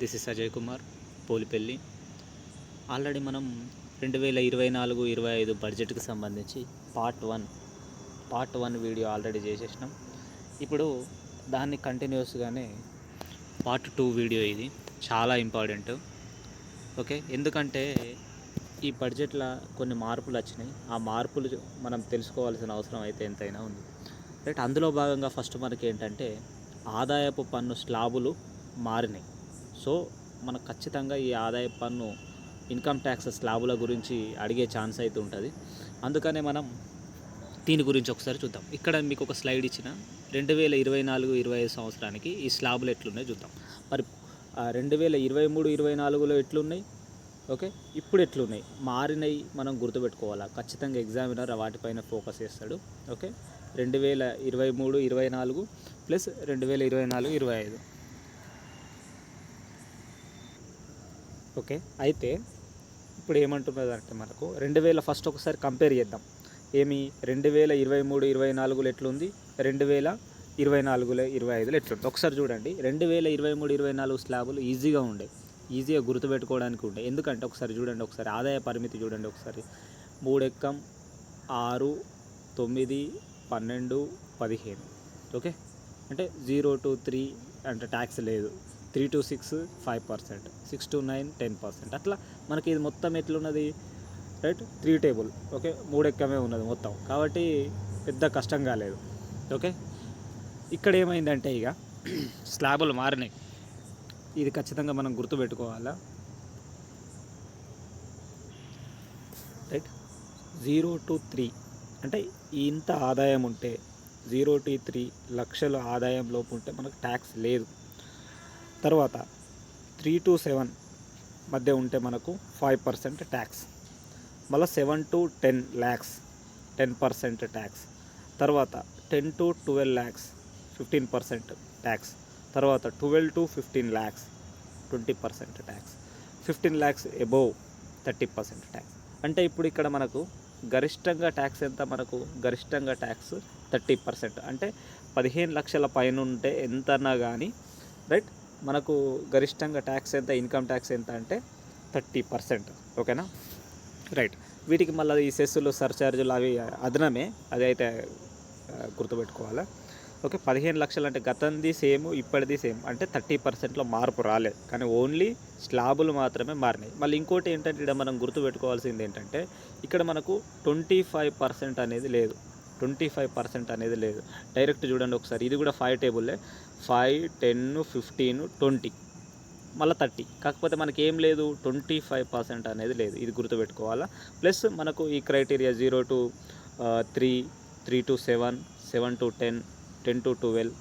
This is Ajay Kumar Polipelli already మనం రెండు వేల ఇరవై నాలుగు ఇరవై ఐదు బడ్జెట్కి సంబంధించి part one part one video already చేసేసినాం. ఇప్పుడు దాన్ని కంటిన్యూస్గానే పార్ట్ టూ వీడియో ఇది చాలా ఇంపార్టెంట్ ఓకే ఎందుకంటే ఈ బడ్జెట్లో కొన్ని మార్పులు వచ్చినాయి. ఆ మార్పులు మనం తెలుసుకోవాల్సిన అవసరం అయితే ఎంతైనా ఉంది. రైట్ అందులో భాగంగా ఫస్ట్ మనకి ఏంటంటే ఆదాయపు పన్ను స్లాబులు మారినాయి. సో మనకు ఖచ్చితంగా ఈ ఆదాయ పన్ను ఇన్కమ్ ట్యాక్స్ స్లాబుల గురించి అడిగే ఛాన్స్ అయితే ఉంటుంది. అందుకనే మనం దీని గురించి ఒకసారి చూద్దాం. ఇక్కడ మీకు ఒక స్లైడ్ ఇచ్చిన రెండు వేల ఇరవై నాలుగు ఇరవై ఐదు సంవత్సరానికి ఈ స్లాబులు ఎట్లున్నాయి చూద్దాం. మరి రెండు వేల ఇరవై మూడు ఇరవై నాలుగులో ఎట్లున్నాయి? ఓకే? ఇప్పుడు ఎట్లున్నాయి? మారినవి మనం గుర్తుపెట్టుకోవాలా? ఖచ్చితంగా ఎగ్జామినర్ వాటిపైన ఫోకస్ చేస్తాడు. ఓకే? రెండు వేల ఇరవై మూడు ఇరవై నాలుగు ప్లస్ రెండు వేల ఇరవై నాలుగు ఇరవై ఐదు. ఓకే. అయితే ఇప్పుడు ఏమంటున్నదంటే మనకు రెండు వేల ఫస్ట్ ఒకసారి కంపేర్ చేద్దాం. ఏమి? రెండు వేల ఇరవై మూడు ఇరవై నాలుగులో ఎట్లుంది? రెండు వేల ఇరవై నాలుగులో ఇరవై ఐదులో ఎట్లుంది? ఒకసారి చూడండి. రెండు వేల ఇరవై మూడు ఇరవై నాలుగు స్లాబులు ఈజీగా ఉండే. ఈజీగా గుర్తుపెట్టుకోవడానికి ఉండే. ఎందుకంటే ఒకసారి చూడండి ఒకసారి ఆదాయ పరిమితి చూడండి ఒకసారి. మూడెక్కం? ఆరు తొమ్మిది పన్నెండు పదిహేను. ఓకే? అంటే జీరో టు త్రీ అంటే ట్యాక్స్ లేదు. Three to six five percent six to nine ten percent. అట్లా మనకి ఇది మొత్తం ఎట్లున్నది? రైట్? Three table. ఓకే? మూడు ఎక్కమే ఉన్నది మొత్తం. కాబట్టి పెద్ద కష్టం కాలేదు. ఓకే? ఇక్కడ ఏమైందంటే ఇక స్లాబులు మారినాయి. ఇది ఖచ్చితంగా మనం గుర్తుపెట్టుకోవాలా? రైట్? Zero to three. అంటే ఇంత ఆదాయం ఉంటే జీరో టు త్రీ లక్షల ఆదాయం లోపు ఉంటే మనకు ట్యాక్స్ లేదు. తర్వాత త్రీ టు సెవెన్ మధ్య ఉంటే మనకు ఫైవ్ పర్సెంట్ ట్యాక్స్ మళ్ళీ seven to ten lakhs ten percent tax తర్వాత ten to twelve lakhs fifteen percent tax తర్వాత twelve to fifteen lakhs twenty percent tax fifteen lakhs above thirty percent tax అంటే ఇప్పుడు ఇక్కడ మనకు గరిష్టంగా ట్యాక్స్ ఎంత? మనకు గరిష్టంగా ట్యాక్స్ థర్టీ పర్సెంట్ అంటే పదిహేను లక్షల పైన ఉంటే ఎంతన్నా కానీ రైట్ మనకు గరిష్టంగా ట్యాక్స్ ఎంత ఇన్కమ్ ట్యాక్స్ ఎంత అంటే థర్టీ పర్సెంట్ ఓకేనా? రైట్ వీటికి మళ్ళీ ఈ సెస్సులు సర్చార్జులు అవి అదనమే అది అయితే గుర్తుపెట్టుకోవాలి? ఓకే పదిహేను లక్షలు అంటే గతంది సేమ్ ఇప్పటిది సేమ్ అంటే థర్టీ పర్సెంట్లో మార్పు రాలేదు. కానీ ఓన్లీ స్లాబులు మాత్రమే మారినాయి. మళ్ళీ ఇంకోటి ఏంటంటే ఇక్కడ మనం గుర్తుపెట్టుకోవాల్సింది ఏంటంటే ఇక్కడ మనకు ట్వంటీ ఫైవ్ పర్సెంట్ అనేది లేదు. ట్వంటీ ఫైవ్ పర్సెంట్ అనేది లేదు. డైరెక్ట్ చూడండి ఒకసారి ఇది కూడా five టేబుల్లే. Five ten fifteen twenty. మళ్ళీ థర్టీ. కాకపోతే మనకి ఏం లేదు ట్వంటీ ఫైవ్ పర్సెంట్ అనేది లేదు. ఇది గుర్తుపెట్టుకోవాలా? ప్లస్ మనకు ఈ criteria zero to three three to seven seven to ten ten to twelve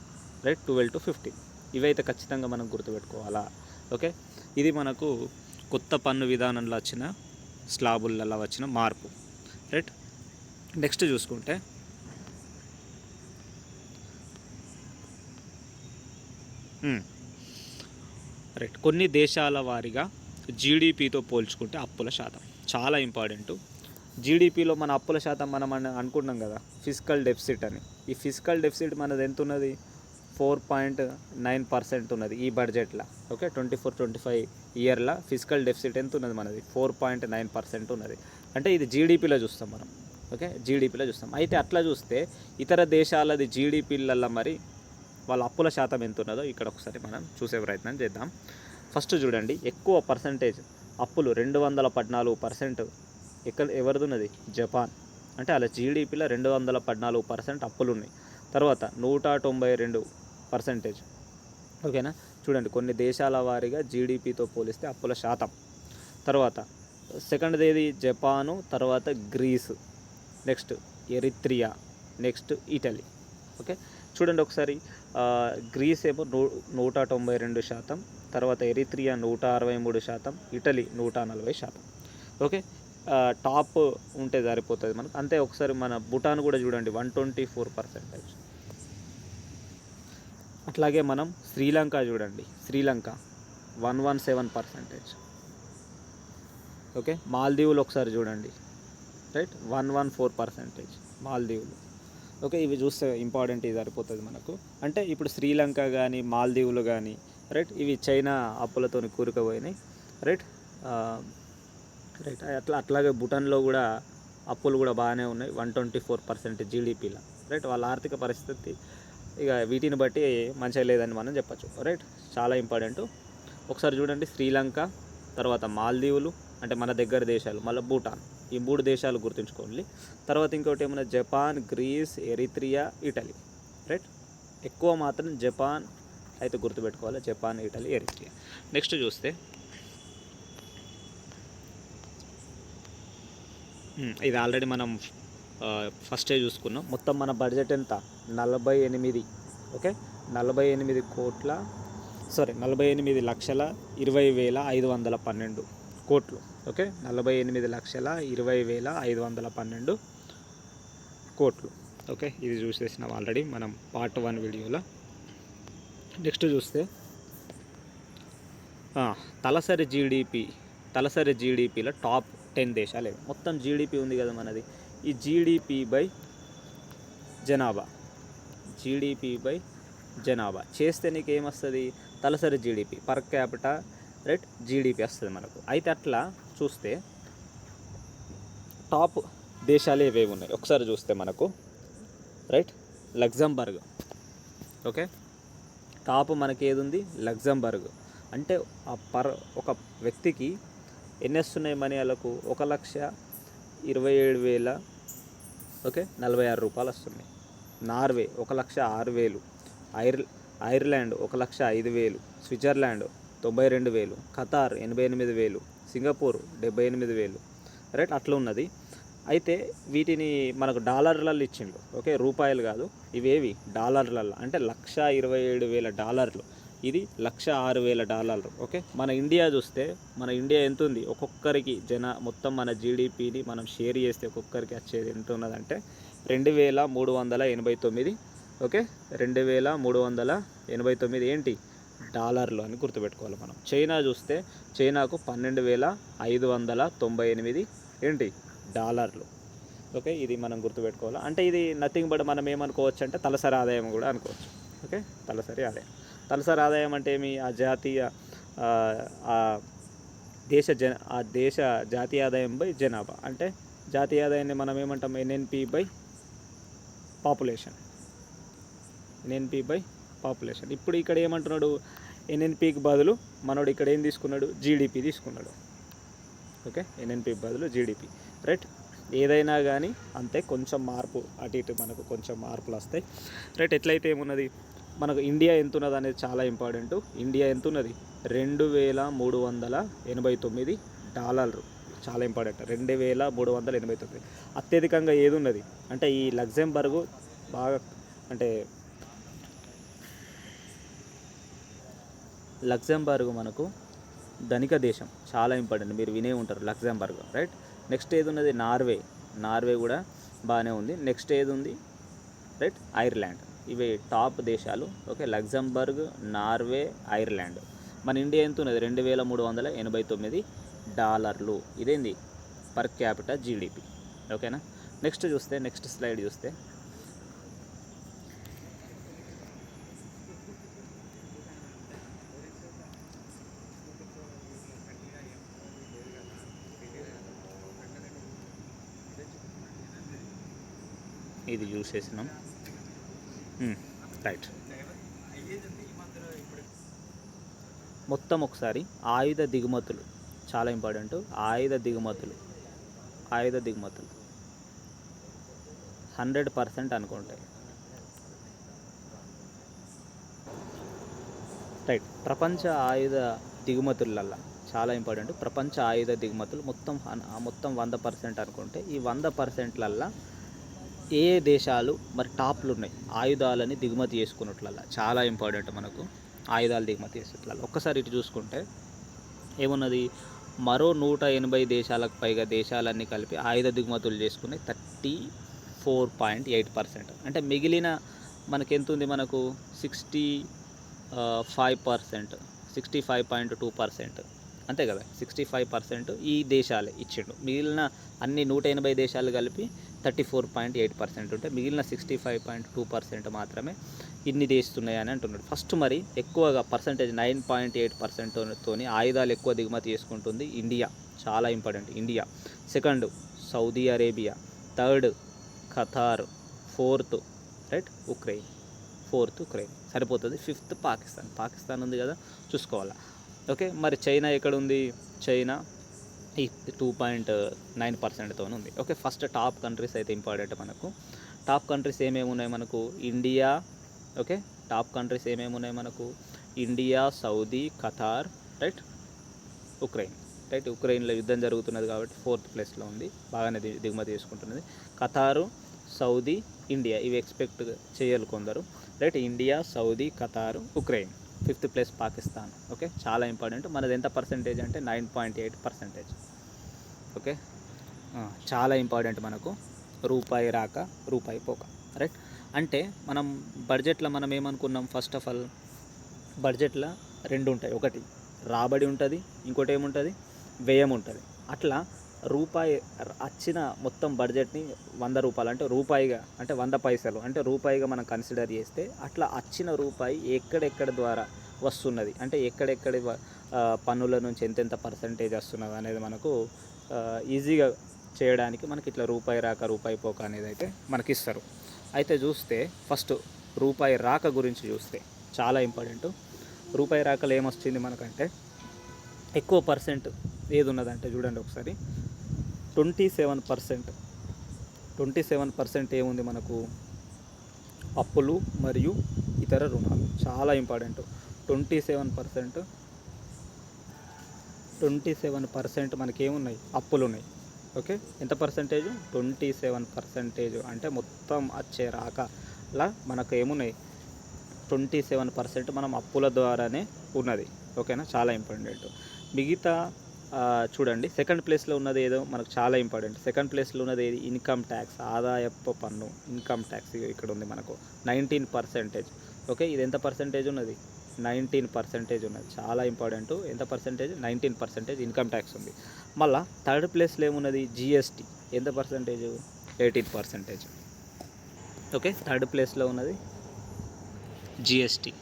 right? Twelve to fifteen ఇవైతే ఖచ్చితంగా మనం గుర్తుపెట్టుకోవాలా? ఓకే? ఇది మనకు కొత్త పన్ను విధానంలో వచ్చిన స్లాబులలో వచ్చిన మార్పు. రైట్? నెక్స్ట్ చూసుకుంటే Hmm. రైట్ కొన్ని దేశాల వారీగా జీడిపితో పోల్చుకుంటే అప్పుల శాతం చాలా ఇంపార్టెంట్. జీడిపిలో మన అప్పుల శాతం మనం అనుకుంటున్నాం కదా ఫిజికల్ డెఫిసిట్ అని. ఈ ఫిజికల్ డెఫిసిట్ మనది ఎంత ఉన్నది ఫోర్ పాయింట్ నైన్ పర్సెంట్ ఉన్నది ఈ బడ్జెట్లో. Okay twenty four twenty five ఇయర్లో ఫిజికల్ డెఫిసిట్ ఎంత ఉన్నది మనది? ఫోర్ పాయింట్ నైన్ పర్సెంట్ ఉన్నది. అంటే ఇది జీడిపిలో చూస్తాం మనం. ఓకే జీడిపిలో చూస్తాం. అయితే అట్లా చూస్తే ఇతర దేశాలది జీడిపిలల్లో మరి వాళ్ళ అప్పుల శాతం ఎంత ఉన్నదో ఇక్కడ ఒకసారి మనం చూసే ప్రయత్నం చేద్దాం. ఫస్ట్ చూడండి ఎక్కువ పర్సంటేజ్ అప్పులు రెండు వందల పద్నాలుగు పర్సెంట్ ఎక్కడ ఎవరిదున్నది? జపాన్. అంటే అలా జీడిపిలో రెండు వందల పద్నాలుగు పర్సెంట్ అప్పులు ఉన్నాయి తర్వాత నూట తొంభై రెండు పర్సెంటేజ్ ఓకేనా? చూడండి కొన్ని దేశాల వారీగా జీడిపితో పోలిస్తే అప్పుల శాతం. తర్వాత సెకండ్ ఏది జపాను తర్వాత Greece. Next Eritrea next Italy. Okay? చూడండి ఒకసారి గ్రీస్ ఏమో నూ నూట తొంభై రెండు శాతం తర్వాత ఎరిత్రియా నూట అరవై మూడు శాతం ఇటలీ నూట నలభై శాతం. ఓకే? టాప్ ఉంటే సరిపోతుంది మనకు. అంతే ఒకసారి మన భూటాన్ కూడా చూడండి వన్ ట్వంటీ ఫోర్ పర్సెంటేజ్. అట్లాగే మనం శ్రీలంక చూడండి Sri Lanka one one seven percentage. Okay? మాల్దీవులు ఒకసారి చూడండి. Right? One one four percentage మాల్దీవులు. Okay ఇవి చూస్తే ఇంపార్టెంట్ ఇది సరిపోతుంది మనకు. అంటే ఇప్పుడు శ్రీలంక కానీ మాల్దీవులు కానీ రైట్ ఇవి చైనా అప్పులతో కూరుకుపోయినాయి రైట్ రైట్ అట్లా అట్లాగే భూటాన్లో కూడా అప్పులు కూడా బాగానే ఉన్నాయి వన్ ట్వంటీ ఫోర్ పర్సెంట్ జీడిపిలో రైట్ వాళ్ళ ఆర్థిక పరిస్థితి ఇక వీటిని బట్టి మంచిగా లేదని మనం చెప్పచ్చు రైట్ చాలా ఇంపార్టెంట్ ఒకసారి చూడండి శ్రీలంక తర్వాత మాల్దీవులు అంటే మన దగ్గర దేశాలు మళ్ళీ భూటాన్. ఈ మూడు దేశాలు గుర్తుంచుకోండి. తర్వాత ఇంకోటి ఏమన్నా Japan Greece Eritrea Italy. Right ఎక్కువ మాత్రం జపాన్ అయితే గుర్తుపెట్టుకోవాలి. Japan Italy Eritrea. నెక్స్ట్ చూస్తే. Hmm, ఇది ఆల్రెడీ మనం ఫస్టే చూసుకున్నాం. మొత్తం మన బడ్జెట్ ఎంత? నలభై ఎనిమిది. ఓకే నలభై ఎనిమిది కోట్ల సారీ నలభై ఎనిమిది లక్షల ఇరవై వేల ఐదు వందల పన్నెండు. కోట్లు. ఓకే? నలభై ఎనిమిది లక్షల ఇరవై వేల ఐదు వందల పన్నెండు కోట్లు. ఓకే? ఇది చూసేసినాం ఆల్రెడీ మనం పార్ట్ వన్ వీడియోలో. నెక్స్ట్ చూస్తే తలసరి జీడిపి తలసరి జీడిపిలో టాప్ టెన్ దేశాలు. ఏవి మొత్తం జీడిపి ఉంది కదా మనది. ఈ జీడిపి బై జనాభా. జీడిపి బై జనాభా. చేస్తే నీకు ఏమొస్తుంది తలసరి GDP per capita right GDP వస్తుంది మనకు. అయితే అట్లా చూస్తే టాప్ దేశాలు ఏవేవి ఉన్నాయి. ఒకసారి చూస్తే మనకు రైట్? Luxembourg okay? టాప్ మనకి ఏది ఉంది లగ్జంబర్గ్ అంటే ఆ పర్ ఒక వ్యక్తికి ఎన్ని వస్తున్నాయి మనీ వాళ్ళకు? ఒక లక్ష ఇరవై ఏడు వేల ఓకే? నలభై ఆరు రూపాయలు వస్తున్నాయి. నార్వే ఒక లక్ష ఆరు వేలు. ఐర్ ఐర్లాండ్ ఒక లక్ష ఐదు వేలు. స్విట్జర్లాండ్ తొంభై రెండు వేలు ఖతార్ ఎనభై ఎనిమిది వేలు సింగపూర్ డెబ్బై ఎనిమిది వేలు రైట్? అట్లా ఉన్నది. అయితే వీటిని మనకు డాలర్లలో ఇచ్చిండు. ఓకే రూపాయలు కాదు ఇవేవి డాలర్లలో. అంటే లక్ష ఇరవై ఏడు వేల డాలర్లు. ఇది లక్ష ఆరు వేల డాలర్లు. ఓకే మన ఇండియా చూస్తే మన ఇండియా ఎంత ఉంది? ఒక్కొక్కరికి జన మొత్తం మన జీడిపిని మనం షేర్ చేస్తే ఒక్కొక్కరికి వచ్చేది ఎంత ఉన్నదంటే రెండు వేల మూడు వందల ఎనభై తొమ్మిది. ఓకే రెండు వేల మూడు వందల ఎనభై తొమ్మిది. ఏంటి? డాలర్లు అని గుర్తుపెట్టుకోవాలి మనం. చైనా చూస్తే చైనాకు పన్నెండు వేల ఐదు వందల తొంభై ఎనిమిది ఏంటి? డాలర్లు. ఓకే ఇది మనం గుర్తుపెట్టుకోవాలి. అంటే ఇది నథింగ్ బట్ మనం ఏమనుకోవచ్చు అంటే తలసరి ఆదాయం కూడా అనుకోవచ్చు. ఓకే తలసరి ఆదాయం. తలసరి ఆదాయం అంటే ఏమి? ఆ జాతీయ దేశ జన ఆ దేశ జాతీయ ఆదాయం బై జనాభా. అంటే జాతీయ ఆదాయాన్ని మనం ఏమంటాం? NNP by population NNP by population ఇప్పుడు ఇక్కడ ఏమంటున్నాడు? ఎన్ఎన్పికి బదులు మనోడు ఇక్కడ ఏం తీసుకున్నాడు? జీడిపి తీసుకున్నాడు. ఓకే? ఎన్ఎన్పి బదులు జీడిపి రైట్ ఏదైనా కానీ అంతే కొంచెం మార్పు అటు ఇటు మనకు కొంచెం మార్పులు వస్తాయి. రైట్ ఎట్లయితే ఏమున్నది? మనకు ఇండియా ఎంత ఉన్నది అనేది చాలా ఇంపార్టెంట్ ఇండియా ఎంత ఉన్నది రెండు వేల మూడు వందల ఎనభై తొమ్మిది డాలర్లు. చాలా ఇంపార్టెంట్ రెండు వేల మూడు వందల ఎనభై తొమ్మిది. అత్యధికంగా ఏది ఉన్నది అంటే ఈ లగ్జంబర్గు బాగా అంటే లగ్జంబర్గ్ మనకు ధనిక దేశం. చాలా ఇంపార్టెంట్ మీరు వినే ఉంటారు లగ్జంబర్గ్ రైట్ నెక్స్ట్ ఏది ఉన్నది? నార్వే. నార్వే కూడా బాగానే ఉంది. నెక్స్ట్ ఏది ఉంది? రైట్ ఐర్లాండ్ ఇవి టాప్ దేశాలు. ఓకే లగ్జంబర్గ్ నార్వే ఐర్లాండ్ మన ఇండియా ఎంత ఉన్నది? రెండు వేల మూడు వందల ఎనభై తొమ్మిది డాలర్లు. ఇదేంది? పర్ క్యాపిటల్ జీడిపి ఓకేనా నెక్స్ట్ చూస్తే నెక్స్ట్ స్లైడ్ చూస్తే ఇది చూసేసినాం రైట్ hmm, మొత్తం ఒకసారి ఆయుధ దిగుమతులు. చాలా ఇంపార్టెంట్ ఆయుధ దిగుమతులు. ఆయుధ దిగుమతులు. హండ్రెడ్ పర్సెంట్ అనుకుంటాయి రైట్ ప్రపంచ ఆయుధ దిగుమతులల్లా చాలా ఇంపార్టెంట్ ప్రపంచ ఆయుధ దిగుమతులు మొత్తం మొత్తం వంద పర్సెంట్ అనుకుంటే ఈ వంద పర్సెంట్లల్లా ఏ దేశాలు మరి టాప్లు ఉన్నాయి ఆయుధాలని దిగుమతి చేసుకున్నట్లల్లా. చాలా ఇంపార్టెంట్ మనకు ఆయుధాలు దిగుమతి చేసేట్లలో ఒక్కసారి ఇటు చూసుకుంటే ఏమున్నది? మరో నూట ఎనభై దేశాలకు పైగా దేశాలన్నీ కలిపి ఆయుధ దిగుమతులు చేసుకుని thirty four point eight percent. అంటే మిగిలిన మనకెంతుంది ఉంది మనకు? Sixty five percent. Sixty five point two percent. అంతే కదా? సిక్స్టీ ఫైవ్ పర్సెంట్ ఈ దేశాలే ఇచ్చిండు. మిగిలిన అన్ని నూట ఎనభై దేశాలు కలిపి thirty four point eight percent ఉంటే మిగిలిన sixty five point two percent మాత్రమే ఇన్ని తీస్తున్నాయి అని అంటున్నాడు. ఫస్ట్ మరి ఎక్కువగా పర్సంటేజ్ నైన్ పాయింట్ ఎయిట్ పర్సెంట్తో ఆయుధాలు ఎక్కువ దిగుమతి చేసుకుంటుంది ఇండియా. చాలా important India. Second Saudi Arabia third Qatar fourth right Ukraine fourth Ukraine సరిపోతుంది. ఫిఫ్త్ పాకిస్తాన్ పాకిస్తాన్ ఉంది కదా చూసుకోవాలా. ఓకే మరి చైనా ఎక్కడ ఉంది చైనా ఈ టూ పాయింట్ నైన్ పర్సెంట్తో ఉంది. ఓకే ఫస్ట్ టాప్ కంట్రీస్ అయితే ఇంపార్టెంట్ మనకు. టాప్ కంట్రీస్ ఏమేమి ఉన్నాయి మనకు? ఇండియా ఓకే టాప్ కంట్రీస్ ఏమేమి ఉన్నాయి మనకు? India Saudi Qatar right Ukraine right ఉక్రెయిన్లో యుద్ధం జరుగుతున్నది కాబట్టి ఫోర్త్ ప్లేస్లో ఉంది. బాగానే దిగుమతి చేసుకుంటున్నది. ఖతారు సౌదీ ఇండియా ఇవి ఎక్స్పెక్ట్ చేయాలి కొందరు. Right India Saudi Qatar Ukraine. Fifth place Pakistan. Okay? చాలా ఇంపార్టెంట్. మనది ఎంత పర్సెంటేజ్ అంటే nine point eight percentage. Okay? చాలా ఇంపార్టెంట్ మనకు. రూపాయి రాక రూపాయి పోక. రైట్ అంటే మనం బడ్జెట్లో మనం ఏమనుకున్నాం? ఫస్ట్ ఆఫ్ ఆల్ బడ్జెట్లో రెండు ఉంటాయి. ఒకటి రాబడి ఉంటుంది ఇంకోటి ఏముంటుంది? వ్యయం ఉంటుంది. అట్లా రూపాయి వచ్చిన మొత్తం బడ్జెట్ని వంద రూపాయలు అంటే రూపాయిగా అంటే వంద పైసలు అంటే రూపాయిగా మనం కన్సిడర్ చేస్తే అట్లా వచ్చిన రూపాయి ఎక్కడెక్కడ ద్వారా వస్తున్నది? అంటే ఎక్కడెక్కడ పన్నుల నుంచి ఎంతెంత పర్సంటేజ్ వస్తున్నది అనేది మనకు ఈజీగా చేయడానికి మనకి ఇట్లా రూపాయి రాక రూపాయి పోక అనేది అయితే మనకి ఇస్తారు అయితే చూస్తే ఫస్ట్ రూపాయి రాక గురించి చూస్తే చాలా ఇంపార్టెంట్ రూపాయి రాకలు ఏమొచ్చింది మనకంటే ఎక్కువ పర్సెంట్ ఏది ఉన్నదంటే చూడండి ఒకసారి. Twenty seven percent. Twenty seven percent ఏముంది మనకు? అప్పులు మరియు ఇతర రుణాలు. చాలా important. Twenty seven percent. Twenty seven percent మనకేమున్నాయి? అప్పులు ఉన్నాయి ఓకే? ఎంత పర్సెంటేజ్? Twenty seven percentage. అంటే మొత్తం వచ్చే రాకలా మనకు ఏమున్నాయి ట్వంటీ సెవెన్ పర్సెంట్ మనం అప్పుల ద్వారానే ఉన్నది. ఓకేనా? చాలా ఇంపార్టెంట్. మిగతా చూడండి. సెకండ్ ప్లేస్లో ఉన్నది ఏదో మనకు చాలా ఇంపార్టెంట్ సెకండ్ ప్లేస్లో ఉన్నది ఏది? ఇన్కమ్ ట్యాక్స్ ఆదాయపు పన్ను ఇన్కమ్ ట్యాక్స్ ఇక్కడ ఉంది మనకు. నైన్టీన్ పర్సెంటేజ్ ఓకే ఇది ఎంత పర్సెంటేజ్ ఉన్నది? నైన్టీన్ పర్సెంటేజ్ ఉన్నది. చాలా ఇంపార్టెంట్ ఎంత percentage nineteen percentage income tax ఉంది. మళ్ళీ థర్డ్ ప్లేస్లో ఏమున్నది? జిఎస్టీ ఎంత percentage eighteen percentage okay third ప్లేస్లో ఉన్నది? GST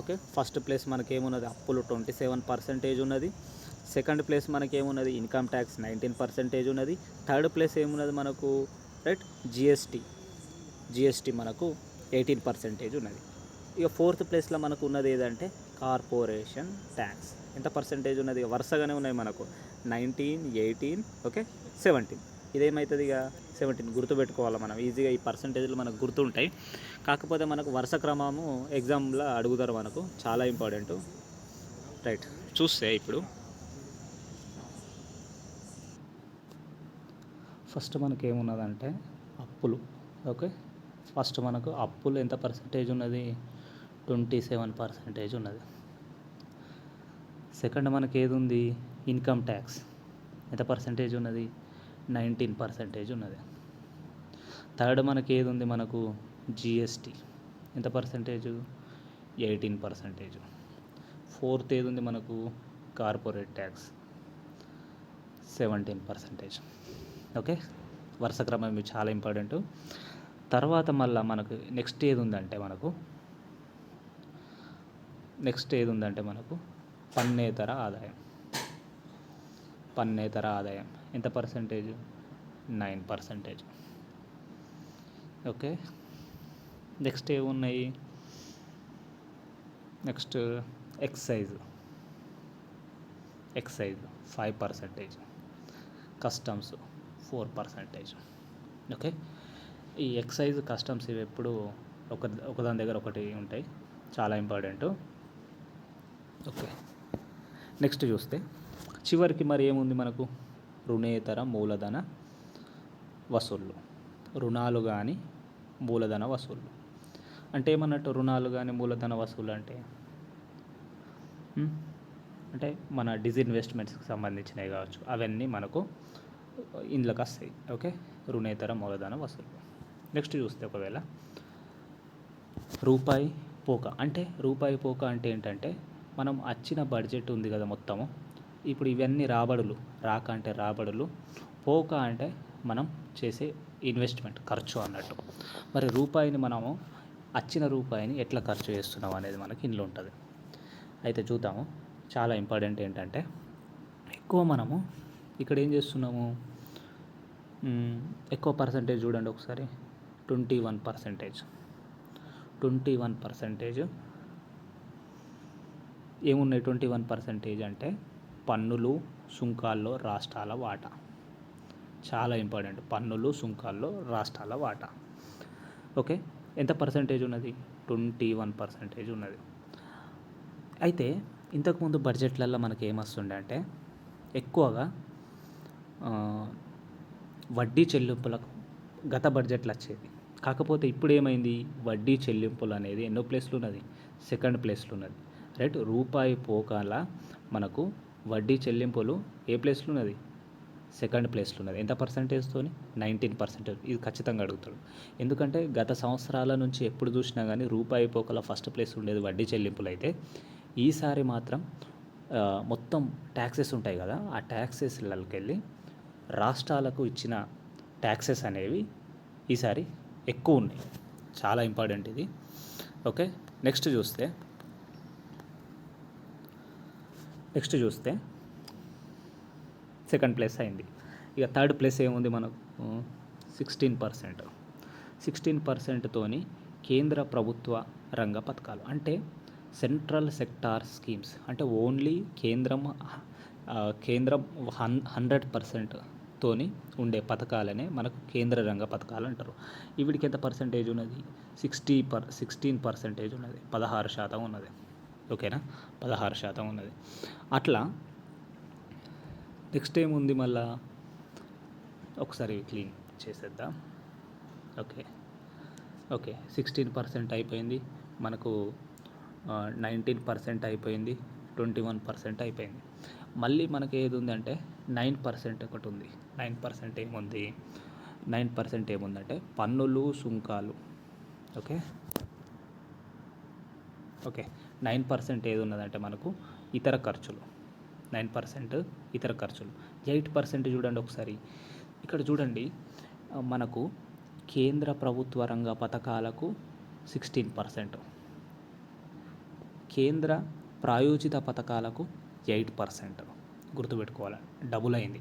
okay. ఫస్ట్ ప్లేస్ మనకి ఏమున్నది అప్పులు ట్వంటీ సెవెన్ పర్సెంటేజ్ ఉన్నది. సెకండ్ ప్లేస్ మనకి ఏమున్నది ఇన్కమ్ ట్యాక్స్ నైన్టీన్ పర్సెంటేజ్ ఉన్నది. థర్డ్ ప్లేస్ ఏమున్నది మనకు? Right GST. జిఎస్టీ మనకు ఎయిటీన్ పర్సెంటేజ్ ఉన్నది. ఇక ఫోర్త్ ప్లేస్లో మనకు ఉన్నది ఏదంటే? Corporation tax. ఎంత పర్సెంటేజ్ ఉన్నది? ఇక వరుసగానే ఉన్నాయి మనకు. Nineteen eighteen okay seventeen. ఇదేమవుతుంది ఇక సెవెంటీన్ గుర్తుపెట్టుకోవాలి మనం? ఈజీగా ఈ పర్సంటేజ్లు మనకు గుర్తుంటాయి. కాకపోతే మనకు వరుస క్రమము ఎగ్జామ్లో అడుగుతారు మనకు. చాలా ఇంపార్టెంట్ రైట్ చూస్తే ఇప్పుడు. ఫస్ట్ మనకి ఏమున్నదంటే అప్పులు. ఓకే ఫస్ట్ మనకు అప్పులు ఎంత పర్సంటేజ్ ఉన్నది? ట్వంటీ సెవెన్ పర్సంటేజ్ ఉన్నది. సెకండ్ మనకి ఏది ఉంది ఇన్కమ్ ట్యాక్స్ ఎంత పర్సంటేజ్ ఉన్నది? నైన్టీన్ పర్సెంటేజ్ ఉన్నది. థర్డ్ మనకి ఏది ఉంది మనకు జిఎస్టీ. ఎంత పర్సెంటేజ్? Eighteen percentage. ఫోర్త్ ఏది ఉంది మనకు corporate tax. Seventeen percentage. Okay? వరుస క్రమం చాలా ఇంపార్టెంట్. తర్వాత మళ్ళీ మనకు నెక్స్ట్ ఏది ఉందంటే మనకు నెక్స్ట్ ఏది ఉందంటే మనకు పన్నేతర ఆదాయం. పన్నేతర ఆదాయం. ఎంత percentage nine percentage okay next ఏమున్నాయి? Next excise excise five percentage customs four percentage okay ఈ ఎక్సైజ్ కస్టమ్స్ ఇవి ఎప్పుడు ఒక ఒకదాని దగ్గర ఒకటి ఉంటాయి. చాలా ఇంపార్టెంట్ ఓకే నెక్స్ట్ చూస్తే చివరికి మరి ఏముంది మనకు? రుణేతర మూలధన వసూళ్ళు రుణాలు కానీ మూలధన వసూళ్ళు అంటే ఏమన్నట్టు రుణాలు కానీ మూలధన వసూలు అంటే? అంటే మన డిజిన్వెస్ట్మెంట్స్కి సంబంధించినవి కావచ్చు. అవన్నీ మనకు ఇందులోకి వస్తాయి ఓకే? రుణేతర మూలధన వసూలు నెక్స్ట్ చూస్తే ఒకవేళ రూపాయి పోక. అంటే రూపాయి పోక అంటే ఏంటంటే మనం వచ్చిన బడ్జెట్ ఉంది కదా మొత్తము. ఇప్పుడు ఇవన్నీ రాబడులు. రాక అంటే రాబడులు పోక అంటే మనం చేసే ఇన్వెస్ట్మెంట్ ఖర్చు అన్నట్టు. మరి రూపాయిని మనము వచ్చిన రూపాయిని ఎట్లా ఖర్చు చేస్తున్నాం అనేది మనకి ఇందులో ఉంటుంది. అయితే చూద్దాము చాలా ఇంపార్టెంట్ ఏంటంటే ఎక్కువ మనము ఇక్కడ ఏం చేస్తున్నాము? ఎక్కువ పర్సంటేజ్ చూడండి ఒకసారి. Twenty one percentage twenty one percentage ఏమున్నాయి ట్వంటీ వన్ పర్సెంటేజ్ అంటే పన్నులు సుంకాల్లో రాష్ట్రాల వాటా. చాలా ఇంపార్టెంట్. పన్నులు సుంకాల్లో రాష్ట్రాల వాటా. ఓకే? ఎంత పర్సెంటేజ్ ఉన్నది? ట్వంటీ వన్ పర్సెంటేజ్ ఉన్నది. అయితే ఇంతకుముందు బడ్జెట్లలో మనకి ఏమొస్తుండే అంటే ఎక్కువగా వడ్డీ చెల్లింపులకు గత బడ్జెట్లు వచ్చేది కాకపోతే ఇప్పుడు ఏమైంది? వడ్డీ చెల్లింపులు అనేది ఎన్నో ప్లేస్లు ఉన్నది. సెకండ్ ప్లేస్లో ఉన్నది. రైట్? రూపాయి పోకాల మనకు వడ్డీ చెల్లింపులు ఏ ప్లేస్లో ఉన్నది సెకండ్ ప్లేస్లో ఉన్నది ఎంత పర్సంటేజ్తో నైన్టీన్ పర్సెంటేజ్ ఇది ఖచ్చితంగా అడుగుతాడు. ఎందుకంటే గత సంవత్సరాల నుంచి ఎప్పుడు చూసినా కానీ రూపాయి పోకల ఫస్ట్ ప్లేస్ ఉండేది వడ్డీ చెల్లింపులు అయితే ఈసారి మాత్రం మొత్తం ట్యాక్సెస్ ఉంటాయి కదా ఆ ట్యాక్సెస్లకి వెళ్ళి రాష్ట్రాలకు ఇచ్చిన ట్యాక్సెస్ అనేవి ఈసారి ఎక్కువ ఉన్నాయి. చాలా ఇంపార్టెంట్ ఇది. ఓకే? నెక్స్ట్ చూస్తే నెక్స్ట్ చూస్తే సెకండ్ ప్లేస్ అయింది. ఇక థర్డ్ ప్లేస్ ఏముంది మనకు? Sixteen percent. సిక్స్టీన్ పర్సెంట్తోని కేంద్ర ప్రభుత్వ రంగ పథకాలు. అంటే సెంట్రల్ సెక్టార్ స్కీమ్స్. అంటే ఓన్లీ కేంద్రం కేంద్రం హన్ హండ్రెడ్ పర్సెంట్ తోని ఉండే పథకాలనే మనకు కేంద్ర రంగ పథకాలు అంటారు. ఇవిడికి ఎంత పర్సెంటేజ్ ఉన్నది? సిక్స్టీ పర్ సిక్స్టీన్ పర్సెంటేజ్ ఉన్నది. పదహారు శాతం ఉన్నది. ఓకేనా? పదహారు శాతం ఉన్నది. అట్లా నెక్స్ట్ ఏముంది మళ్ళా? ఒకసారి క్లీన్ చేసేద్దాం. ఓకే. ఓకే సిక్స్టీన్ పర్సెంట్ అయిపోయింది. మనకు నైన్టీన్ పర్సెంట్ అయిపోయింది. ట్వంటీ వన్ పర్సెంట్ అయిపోయింది. మళ్ళీ మనకి ఏది ఉందంటే నైన్ పర్సెంట్ ఒకటి ఉంది. నైన్ పర్సెంట్ ఏముంది? నైన్ పర్సెంట్ ఏముందంటే పన్నులు సుంకాలు. ఓకే? ఓకే. నైన్ పర్సెంట్ ఏది ఉన్నదంటే మనకు ఇతర ఖర్చులు. నైన్ పర్సెంట్ ఇతర ఖర్చులు. ఎయిట్ పర్సెంట్ చూడండి ఒకసారి. ఇక్కడ చూడండి మనకు కేంద్ర ప్రభుత్వ రంగ పథకాలకు సిక్స్టీన్ పర్సెంట్. కేంద్ర ప్రాయోజిత పథకాలకు ఎయిట్ పర్సెంట్. గుర్తుపెట్టుకోవాలి? డబుల్ అయింది.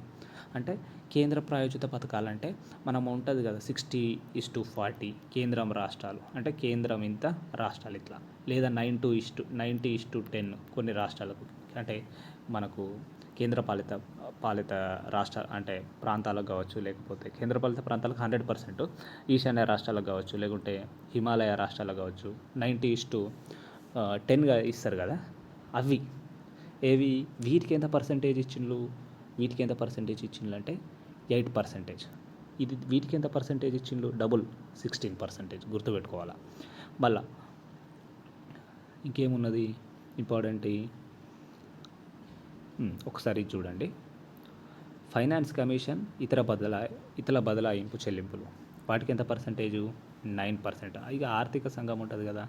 అంటే కేంద్ర ప్రాయోజిత పథకాలంటే మనం ఉంటుంది కదా సిక్స్టీ ఇస్ టు ఫార్టీ కేంద్రం రాష్ట్రాలు. అంటే కేంద్రం ఇంత రాష్ట్రాలు ఇట్లా. లేదా nine to is to ninety is to ten కొన్ని రాష్ట్రాలకు. అంటే మనకు కేంద్ర పాలిత పాలిత రాష్ట్ర అంటే ప్రాంతాలకు కావచ్చు లేకపోతే కేంద్రపాలిత ప్రాంతాలకు హండ్రెడ్ పర్సెంట్ ఈశాన్య రాష్ట్రాలకు కావచ్చు లేకుంటే హిమాలయ రాష్ట్రాలకు కావచ్చు నైంటీ ఇస్ టు టెన్గా ఇస్తారు కదా. అవి ఏవి వీటికి ఎంత పర్సెంటేజ్ ఇచ్చిండ్రు? వీటికి ఎంత పర్సంటేజ్ ఇచ్చిండ్రు అంటే ఎయిట్ పర్సెంటేజ్ ఇది వీటికి ఎంత పర్సెంటేజ్ ఇచ్చిండ్రు డబుల్ సిక్స్టీన్ పర్సెంటేజ్ గుర్తుపెట్టుకోవాలా. మళ్ళా ఇంకేమున్నది ఇంపార్టెంట్ ఒకసారి చూడండి. ఫైనాన్స్ కమిషన్ ఇతర బదలా ఇతర బదలాయింపు చెల్లింపులు. వాటికి ఎంత పర్సంటేజు నైన్ పర్సెంట్ ఇక ఆర్థిక సంఘం ఉంటుంది కదా.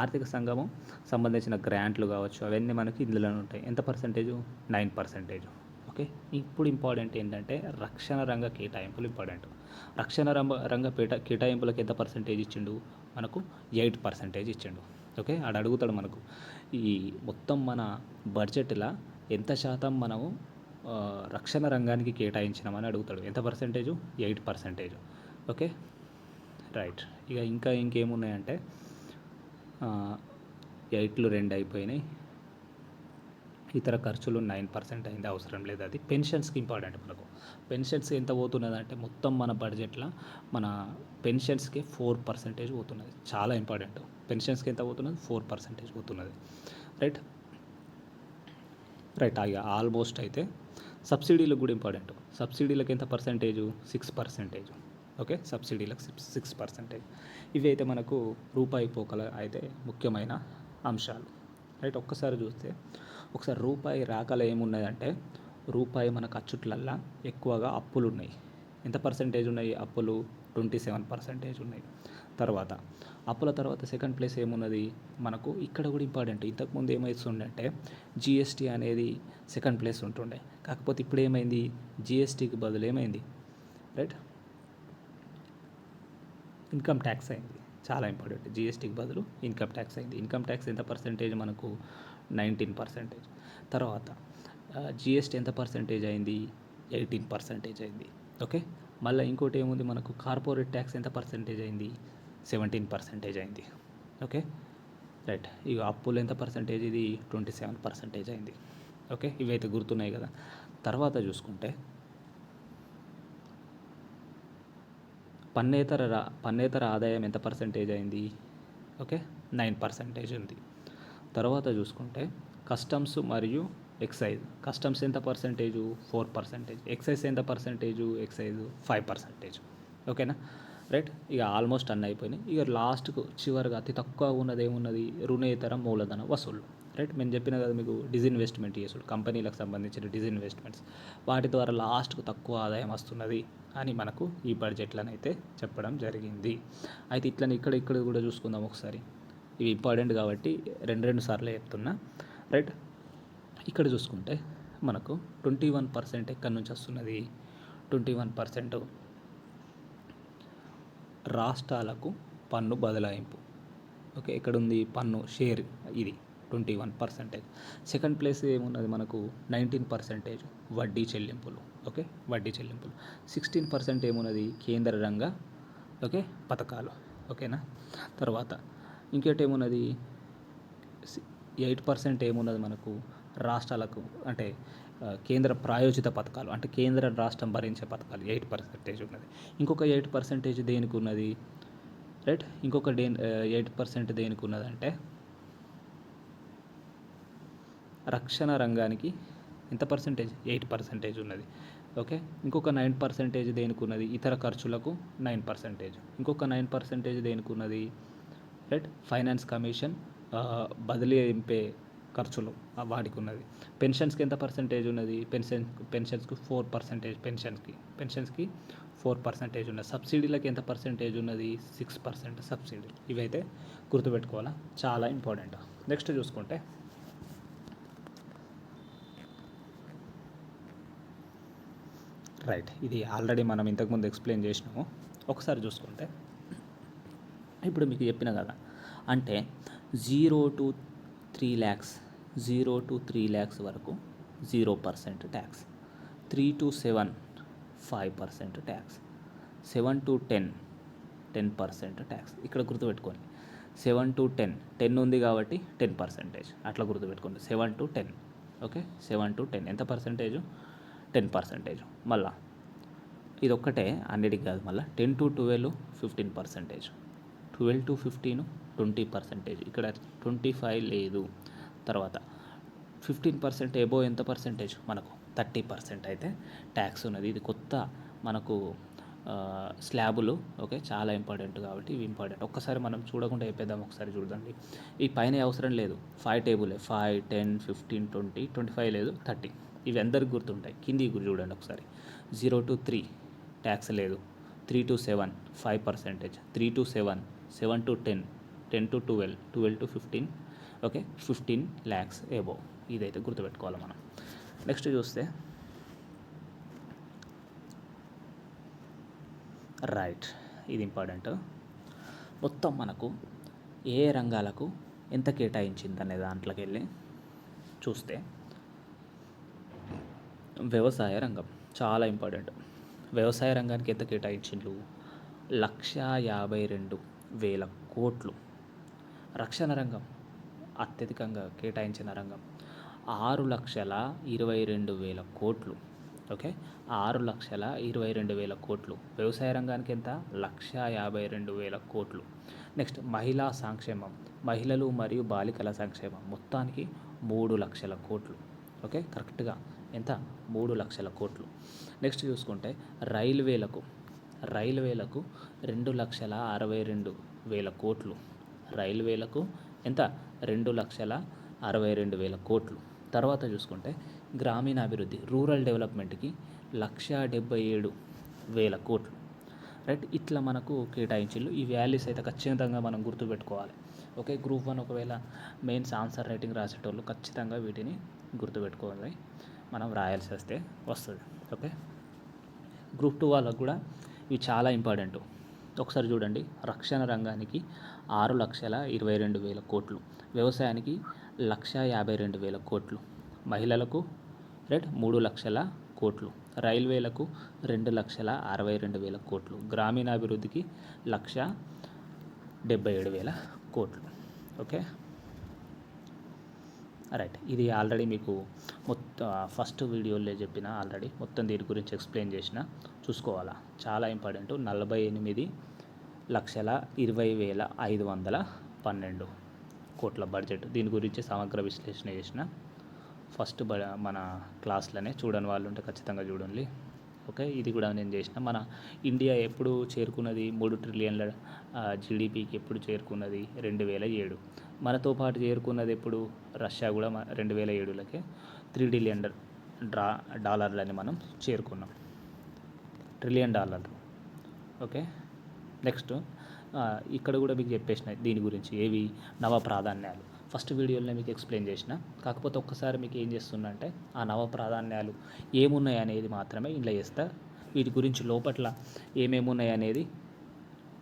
ఆర్థిక సంఘము సంబంధించిన గ్రాంట్లు కావచ్చు అవన్నీ మనకి ఇందులోనే ఉంటాయి. ఎంత పర్సంటేజు నైన్ పర్సెంటేజ్ ఓకే. ఇప్పుడు ఇంపార్టెంట్ ఏంటంటే రక్షణ రంగ కేటాయింపులు ఇంపార్టెంట్. రక్షణ రంగ రంగ పేట కేటాయింపులకు ఎంత పర్సంటేజ్ ఇచ్చిండు? మనకు ఎయిట్ పర్సెంటేజ్ ఇచ్చిండు. ఓకే? ఆడ అడుగుతాడు మనకు. ఈ మొత్తం మన బడ్జెట్లో ఎంత శాతం మనము రక్షణ రంగానికి కేటాయించినామని అడుగుతాడు. ఎంత percentage eight percentage okay? Right. ఇక ఇంకా ఇంకేమున్నాయంటే ఎయిట్లు రెండు అయిపోయినాయి. ఇతర ఖర్చులు నైన్ పర్సెంట్ అయింది అవసరం లేదు అది. పెన్షన్స్కి ఇంపార్టెంట్ మనకు. పెన్షన్స్ ఎంత పోతున్నది అంటే మొత్తం మన బడ్జెట్లో మన పెన్షన్స్కి ఫోర్ పర్సెంటేజ్ పోతున్నది. చాలా ఇంపార్టెంట్ పెన్షన్స్కి ఎంత పోతున్నది? ఫోర్ పర్సెంటేజ్ పోతున్నది. రైట్ రైట్ ఇక ఆల్మోస్ట్ అయితే సబ్సిడీలకు కూడా ఇంపార్టెంట్ సబ్సిడీలకు ఎంత పర్సెంటేజ్ సిక్స్ పర్సెంటేజ్ ఓకే సబ్సిడీలకు సిక్స్ సిక్స్ పర్సెంటేజ్ ఇవి అయితే మనకు రూపాయి పోకల అయితే ముఖ్యమైన అంశాలు. రైట్ ఒక్కసారి చూస్తే ఒకసారి రూపాయి రాకలు ఏమున్నదంటే రూపాయి మన ఖర్చుట్లల్లో ఎక్కువగా అప్పులు ఉన్నాయి ఎంత పర్సెంటేజ్ ఉన్నాయి అప్పులు? ట్వంటీ సెవెన్ పర్సెంటేజ్ ఉన్నాయి. తర్వాత అప్పుల తర్వాత సెకండ్ ప్లేస్ ఏమున్నది? మనకు ఇక్కడ కూడా ఇంపార్టెంట్ ఇంతకుముందు ఏమవుతుందంటే జిఎస్టీ అనేది సెకండ్ ప్లేస్ ఉంటుండే. కాకపోతే ఇప్పుడు ఏమైంది? జిఎస్టీకి బదులు ఏమైంది? రైట్? ఇన్కమ్ ట్యాక్స్ అయింది. చాలా ఇంపార్టెంట్. జిఎస్టీకి బదులు ఇన్కమ్ ట్యాక్స్ అయింది. ఇన్కమ్ ట్యాక్స్ ఎంత పర్సెంటేజ్ మనకు నైన్టీన్ పర్సెంటేజ్ తర్వాత జిఎస్టీ ఎంత పర్సెంటేజ్ అయింది? ఎయిటీన్ పర్సెంటేజ్ అయింది. ఓకే మళ్ళీ ఇంకోటి ఏముంది? మనకు కార్పొరేట్ ట్యాక్స్ ఎంత పర్సెంటేజ్ అయింది? సెవెంటీన్ పర్సెంటేజ్ అయింది. ఓకే రైట్ ఇక అప్పులు ఎంత పర్సెంటేజ్ ఇది ట్వంటీ సెవెన్ పర్సెంటేజ్ అయింది. ఓకే ఇవైతే గుర్తున్నాయి కదా. తర్వాత చూసుకుంటే పన్నేతర రా- పన్నేతర ఆదాయం ఎంత పర్సెంటేజ్ అయింది? ఓకే నైన్ పర్సెంటేజ్ ఉంది. తర్వాత చూసుకుంటే కస్టమ్స్ మరియు ఎక్సైజ్ కస్టమ్స్ ఎంత పర్సంటేజు ఫోర్ పర్సెంటేజ్ ఎక్సైజ్ ఎంత పర్సెంటేజు ఎక్సైజ్ ఫైవ్ పర్సెంటేజ్ ఓకేనా రైట్ ఇక ఆల్మోస్ట్ అన్నీ అయిపోయినాయి. ఇక లాస్ట్కు చివరిగా అతి తక్కువ ఉన్నది ఏమున్నది? రుణేతర మూలధన వసూళ్ళు రైట్ మేము చెప్పిన కదా మీకు డిజిన్వెస్ట్మెంట్ చేసుడు కంపెనీలకు సంబంధించిన డిజిన్వెస్ట్మెంట్స్ వాటి ద్వారా లాస్ట్కు తక్కువ ఆదాయం వస్తున్నది అని మనకు ఈ బడ్జెట్లనైతే చెప్పడం జరిగింది. అయితే ఇట్లని ఇక్కడ ఇక్కడ కూడా చూసుకుందాం ఒకసారి. ఇవి ఇంపార్టెంట్ కాబట్టి రెండు రెండు సార్లు చెప్తున్నా. రైట్ ఇక్కడ చూసుకుంటే మనకు ట్వంటీ వన్ పర్సెంట్ ఎక్కడి నుంచి వస్తున్నది? ట్వంటీ వన్ పర్సెంట్ రాష్ట్రాలకు పన్ను బదలాయింపు. ఓకే ఇక్కడ ఉంది పన్ను షేర్ ఇది. Twenty one percentage. Second place ఏమున్నది మనకు? నైన్టీన్ పర్సెంటేజ్ వడ్డీ చెల్లింపులు. ఓకే? వడ్డీ చెల్లింపులు. సిక్స్టీన్ పర్సెంట్ ఏమున్నది? కేంద్ర రంగ ఓకే? పథకాలు. ఓకేనా? తర్వాత ఇంకోటి ఏమున్నది? ఎయిట్ పర్సెంట్ ఏమున్నది మనకు? రాష్ట్రాలకు అంటే కేంద్ర ప్రాయోజిత పథకాలు అంటే కేంద్ర రాష్ట్రం భరించే పథకాలు ఎయిట్ పర్సెంటేజ్ ఉన్నది. ఇంకొక ఎయిట్ పర్సెంటేజ్ దేనికి ఉన్నది రైట్? ఇంకొక డే ఎయిట్ పర్సెంట్ దేనికి ఉన్నదంటే రక్షణ రంగానికి ఎంత పర్సెంటేజ్ ఎయిట్ పర్సెంటేజ్ ఉన్నది. ఓకే ఇంకొక నైన్ పర్సెంటేజ్ దేనికి ఉన్నది ఇతర ఖర్చులకు నైన్ పర్సెంటేజ్ ఇంకొక నైన్ పర్సెంటేజ్ దేనికి ఉన్నది రైట్ ఫైనాన్స్ కమిషన్ బదిలీ ఇంపే ఖర్చులు వాడికి వాటికి ఉన్నది పెన్షన్స్కి ఎంత పర్సెంటేజ్ ఉన్నది? పెన్షన్ పెన్షన్స్కి ఫోర్ పర్సెంటేజ్ పెన్షన్స్కి పెన్షన్స్కి ఫోర్ పర్సెంటేజ్ ఉన్నది. సబ్సిడీలకు ఎంత పర్సెంటేజ్ ఉన్నది? సిక్స్ పర్సెంట్ సబ్సిడీ ఇవైతే గుర్తుపెట్టుకోవాలా? చాలా ఇంపార్టెంట్ నెక్స్ట్ చూసుకుంటే రైట్ ఇది ఆల్రెడీ మనం ఇంతకుముందు ఎక్స్ప్లెయిన్ చేసినాము. ఒకసారి చూసుకుంటే ఇప్పుడు మీకు చెప్పిన కదా అంటే zero to three lakhs zero to three lakhs వరకు zero percent tax three to seven five percent tax seven to ten ten percent tax ఇక్కడ గుర్తుపెట్టుకోండి. సెవెన్ టు టెన్ టెన్ ఉంది కాబట్టి టెన్ పర్సెంటేజ్ అట్లా గుర్తుపెట్టుకోండి. Seven to ten okay seven to ten ఎంత percentage ten percentage మళ్ళా ఇది ఒక్కటే అన్నిటికి కాదు మళ్ళీ ten to twelve fifteen percentage twelve to fifteen twenty percentage ఇక్కడ ట్వంటీ ఫైవ్ లేదు. తర్వాత ఫిఫ్టీన్ పర్సెంట్ ఎబో ఎంత పర్సెంటేజ్ మనకు థర్టీ పర్సెంట్ అయితే ట్యాక్స్ ఉన్నది. ఇది కొత్త మనకు స్లాబులు ఓకే చాలా ఇంపార్టెంట్ కాబట్టి ఇవి ఇంపార్టెంట్ ఒక్కసారి మనం చూడకుండా చెప్పేద్దాం ఒకసారి చూడండి. ఈ పైన అవసరం లేదు. Five టేబులే five ten fifteen twenty twenty five లేదు థర్టీ ఇవి అందరికి గుర్తుంటాయి. కింది గురి చూడండి ఒకసారి. జీరో టు త్రీ ట్యాక్స్ లేదు. Three to seven five percentage. Three to seven seven to ten ten to twelve twelve to fifteen okay fifteen lakhs above ఇదైతే గుర్తుపెట్టుకోవాలి మనం. నెక్స్ట్ చూస్తే. రైట్ ఇది ఇంపార్టెంట్. మొత్తం మనకు ఏ రంగాలకు ఎంత కేటాయించింది అనే దాంట్లోకి వెళ్ళి చూస్తే. వ్యవసాయ రంగం చాలా ఇంపార్టెంట్. వ్యవసాయ రంగానికి ఎంత కేటాయించిండ్రు? లక్ష యాభై రెండు వేల కోట్లు. రక్షణ రంగం అత్యధికంగా కేటాయించిన రంగం. ఆరు లక్షల ఇరవై రెండు వేల కోట్లు. ఓకే? ఆరు లక్షల ఇరవై రెండు వేల కోట్లు. వ్యవసాయ రంగానికి ఎంత? లక్ష యాభై రెండు వేల కోట్లు. నెక్స్ట్ మహిళా సంక్షేమం. మహిళలు మరియు బాలికల సంక్షేమం. మొత్తానికి మూడు లక్షల కోట్లు. ఓకే? కరెక్ట్గా. ఎంత? మూడు లక్షల కోట్లు. నెక్స్ట్ చూసుకుంటే రైల్వేలకు రైల్వేలకు రెండు లక్షల అరవై రెండు వేల కోట్లు. రైల్వేలకు ఎంత? రెండు లక్షల అరవై రెండు వేల కోట్లు. తర్వాత చూసుకుంటే గ్రామీణాభివృద్ధి రూరల్ డెవలప్మెంట్కి లక్ష డెబ్బై ఏడు వేల కోట్లు. రైట్? ఇట్లా మనకు కేటాయించిళ్ళు. ఈ వాల్యూస్ అయితే ఖచ్చితంగా మనం గుర్తుపెట్టుకోవాలి. ఓకే? గ్రూప్ వన్ ఒకవేళ మెయిన్స్ ఆన్సర్ రైటింగ్ రాసేటోళ్ళు ఖచ్చితంగా వీటిని గుర్తుపెట్టుకోవాలి. మనం రాయాల్సి వస్తే వస్తుంది ఓకే? గ్రూప్ టూ వాళ్ళకు కూడా ఇవి చాలా ఇంపార్టెంట్. ఒకసారి చూడండి రక్షణ రంగానికి ఆరు లక్షల ఇరవై రెండు వేల కోట్లు వ్యవసాయానికి లక్ష యాభై రెండు వేల కోట్లు మహిళలకు రైట్ మూడు లక్షల కోట్లు రైల్వేలకు రెండు లక్షల అరవై రెండు వేల కోట్లు గ్రామీణాభివృద్ధికి లక్ష డెబ్బై ఏడు వేల కోట్లు ఓకే? రైట్ ఇది ఆల్రెడీ మీకు మొత్తం ఫస్ట్ వీడియోలో చెప్పిన ఆల్రెడీ మొత్తం దీని గురించి ఎక్స్ప్లెయిన్ చేసిన చూసుకోవాలా. చాలా ఇంపార్టెంట్ నలభై ఎనిమిది లక్షల ఇరవై వేల ఐదు వందల పన్నెండు కోట్ల బడ్జెట్ దీని గురించి సమగ్ర విశ్లేషణ చేసిన ఫస్ట్ బ మన క్లాస్లోనే చూడని వాళ్ళు ఉంటే ఖచ్చితంగా చూడండి. ఓకే? ఇది కూడా నేను చేసిన. మన ఇండియా ఎప్పుడు చేరుకున్నది? మూడు ట్రిలియన్ల జీడిపికి ఎప్పుడు చేరుకున్నది? రెండు వేల ఏడు. మనతో పాటు చేరుకున్నది ఎప్పుడు? రష్యా కూడా రెండు వేల ఏడులకే. త్రీ ట్రిలియన్ డ్రా డాలర్లని మనం చేరుకున్నాం. ట్రిలియన్ డాలర్లు. ఓకే? నెక్స్ట్ ఇక్కడ కూడా మీకు చెప్పేసిన దీని గురించి. ఏవి? నవ ప్రాధాన్యాలు. ఫస్ట్ వీడియోలోనే మీకు ఎక్స్ప్లెయిన్ చేసిన. కాకపోతే ఒక్కసారి మీకు ఏం చేస్తున్నా అంటే ఆ నవ ప్రాధాన్యాలు ఏమున్నాయి అనేది మాత్రమే ఇంట్లో చేస్తా. వీటి గురించి లోపట్ల ఏమేమి ఉన్నాయి అనేది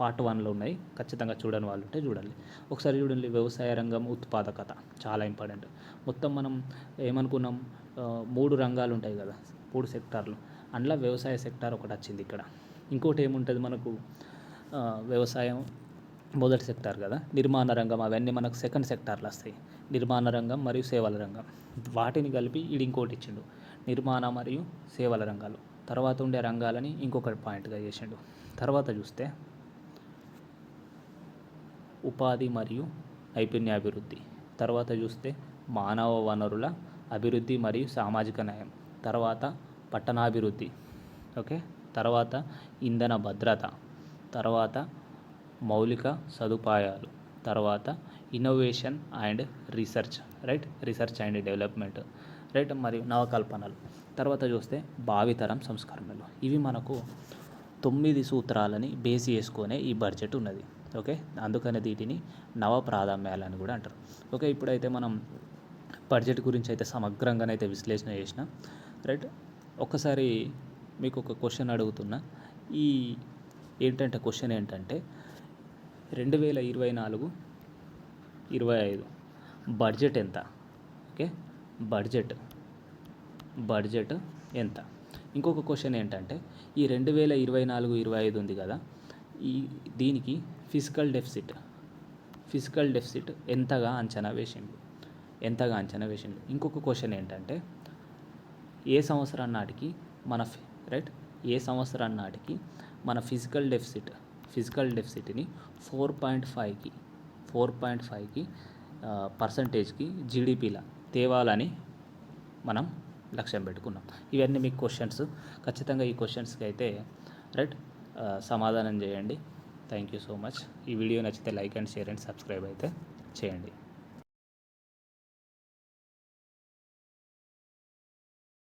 పార్ట్ వన్లో ఉన్నాయి. ఖచ్చితంగా చూడని వాళ్ళు ఉంటే చూడండి. ఒకసారి చూడండి వ్యవసాయ రంగం ఉత్పాదకత చాలా ఇంపార్టెంట్. మొత్తం మనం ఏమనుకున్నాం మూడు రంగాలు ఉంటాయి కదా మూడు సెక్టార్లు. అందులో వ్యవసాయ సెక్టార్ ఒకటి వచ్చింది ఇక్కడ. ఇంకోటి ఏముంటుంది మనకు? వ్యవసాయం మొదటి సెక్టార్ కదా. నిర్మాణ రంగం అవన్నీ మనకు సెకండ్ సెక్టార్లు వస్తాయి. నిర్మాణ రంగం మరియు సేవల రంగం. వాటిని కలిపి ఇది ఇంకోటి ఇచ్చిండు. నిర్మాణ మరియు సేవల రంగాలు. తర్వాత ఉండే రంగాలని ఇంకొక పాయింట్గా చేసిండు. తర్వాత చూస్తే ఉపాధి మరియు నైపుణ్యాభివృద్ధి. తర్వాత చూస్తే మానవ వనరుల అభివృద్ధి మరియు సామాజిక న్యాయం. తర్వాత పట్టణాభివృద్ధి. ఓకే? తర్వాత ఇంధన భద్రత. తర్వాత మౌలిక సదుపాయాలు తర్వాత innovation and research right research and development right మరియు నవకల్పనలు. తర్వాత చూస్తే భావితరం సంస్కరణలు. ఇవి మనకు తొమ్మిది సూత్రాలని బేస్ చేసుకునే ఈ బడ్జెట్ ఉన్నది. ఓకే అందుకని వీటిని నవ ప్రాధాన్యాలని కూడా అంటారు. ఓకే ఇప్పుడైతే మనం బడ్జెట్ గురించి అయితే సమగ్రంగానైతే విశ్లేషణ చేసిన రైట్ ఒక్కసారి మీకు ఒక క్వశ్చన్ అడుగుతున్నా. ఈ ఏంటంటే క్వశ్చన్ ఏంటంటే రెండు వేల ఇరవై నాలుగు ఇరవై ఐదు. బడ్జెట్ ఎంత? ఓకే? బడ్జెట్. బడ్జెట్ ఎంత? ఇంకొక క్వశ్చన్ ఏంటంటే ఈ రెండు వేల ఇరవై నాలుగు ఇరవై ఐదు ఉంది కదా ఈ దీనికి ఫిజికల్ డెఫిసిట్. ఫిజికల్ డెఫిసిట్ ఎంతగా అంచనా వేసిండు? ఎంతగా అంచనా వేసిండు? ఇంకొక క్వశ్చన్ ఏంటంటే ఏ సంవత్సరం నాటికి మన రైట్? ఏ సంవత్సరం నాటికి మన ఫిజికల్ డెఫిసిట్ ఫిజికల్ డెఫిసిట్ని ఫోర్ పాయింట్ ఫైవ్కి ఫోర్ పాయింట్ ఫైవ్కి పర్సంటేజ్కి జీడిపిలా తేవాలని మనం లక్ష్యం పెట్టుకున్నాం. ఇవన్నీ మీకు క్వశ్చన్స్. ఖచ్చితంగా ఈ క్వశ్చన్స్కి అయితే రైట్ సమాధానం చేయండి. Thank you so much. ఈ వీడియో నచ్చితే like and share and subscribe అయితే చేయండి.